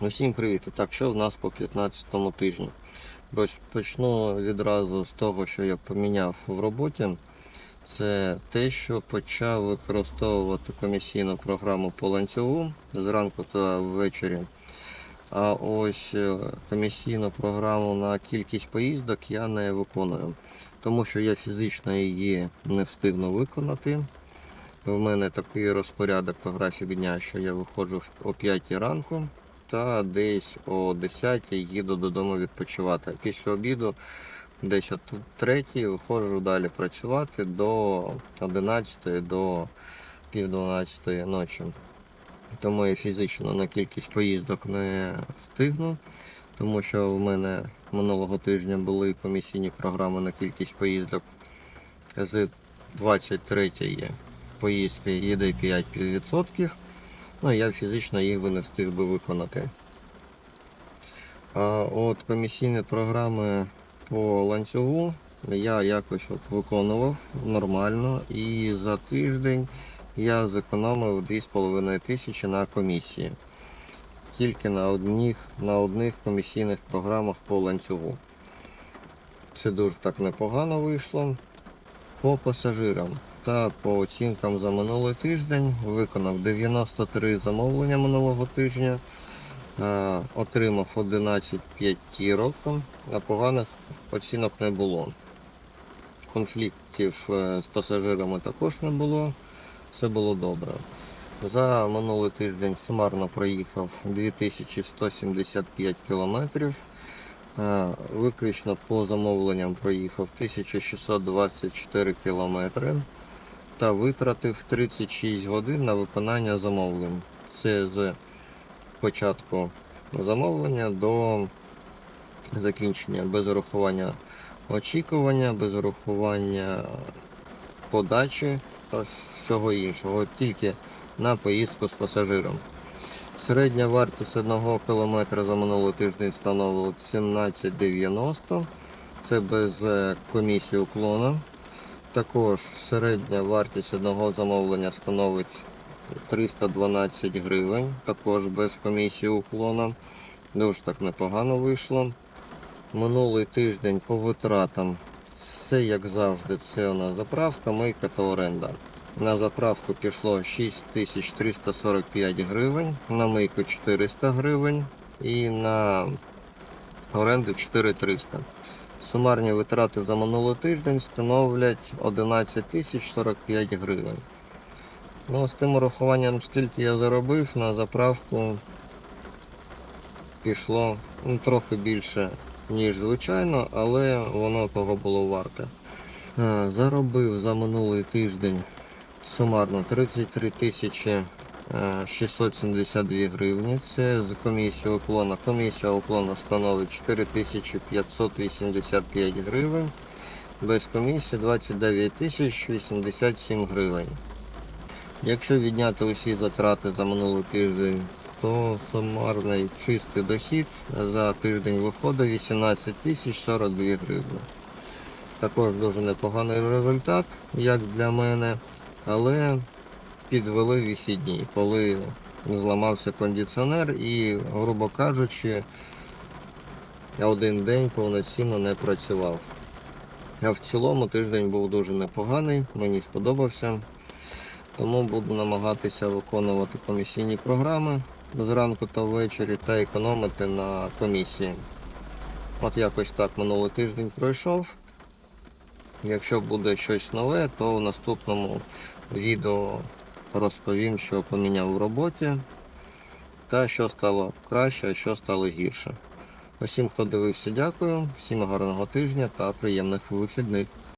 Усім привіт! Так, що в нас по 15 тижні? Ось Почну відразу з того, що я поміняв в роботі. Це те, що почав використовувати комісійну програму по ланцюгу зранку та ввечері. А ось е, комісійну програму на кількість поїздок я не виконую, тому що я фізично її не встигну виконати. У мене такий розпорядок та графік дня, що я виходжу о 5 ранку та десь о 10 їду додому відпочивати. Після обіду десь о 3 виходжу далі працювати до 11 до пів 12 ночі. Тому я фізично на кількість поїздок не встигну, тому що в мене минулого тижня були комісійні програми на кількість поїздок з 23 поїздки їде 5%. Ну, я фізично їх би не встиг би виконати. А от комісійні програми по ланцюгу я якось от виконував нормально і за тиждень я зекономив 2,5 тисячі на комісії. Тільки на одних, на одних комісійних програмах по ланцюгу. Це дуже так непогано вийшло. По пасажирам та по оцінкам за минулий тиждень виконав 93 замовлення минулого тижня, е, отримав 11 п'ятірок, а поганих оцінок не було. Конфліктів е, з пасажирами також не було, все було добре. За минулий тиждень сумарно проїхав 2175 кілометрів. Е, Виключно по замовленням проїхав 1624 кілометри та витратив 36 годин на виконання замовлень. Це з початку замовлення до закінчення без урахування очікування, без урахування подачі та всього іншого, тільки на поїздку з пасажиром. Середня вартість 1 км за минулий тиждень становила 17,90. Це без е, комісії уклона. Також середня вартість одного замовлення становить 312 гривень, також без комісії уклона. Дуже так непогано вийшло. Минулий тиждень по витратам все як завжди, це у нас заправка, мийка та оренда. На заправку пішло 6345 гривень, на мийку 400 гривень і на оренду 4300. Сумарні витрати за минулий тиждень становлять 11 тисяч 45 гривень. Ну, з тим урахуванням, скільки я заробив на заправку, пішло ну, трохи більше, ніж звичайно, але воно того було варте. Е, Заробив за минулий тиждень сумарно 33 тисячі 672 гривні. Це з комісії уклона. Комісія уклона становить 4585 гривень. Без комісії 29 тисяч 87 гривень. Якщо відняти усі затрати за минулий тиждень, то сумарний чистий дохід за тиждень виходить 18 тисяч 42 гривні. Також дуже непоганий результат, як для мене, але підвели вихідні, коли зламався кондиціонер і, грубо кажучи, один день повноцінно не працював. А в цілому тиждень був дуже непоганий, мені сподобався. Тому буду намагатися виконувати комісійні програми зранку та ввечері та економити на комісії. От якось так минулий тиждень пройшов. Якщо буде щось нове, то в наступному відео розповім, що поміняв в роботі та що стало краще, а що стало гірше. Усім, хто дивився, дякую, всім гарного тижня та приємних вихідних.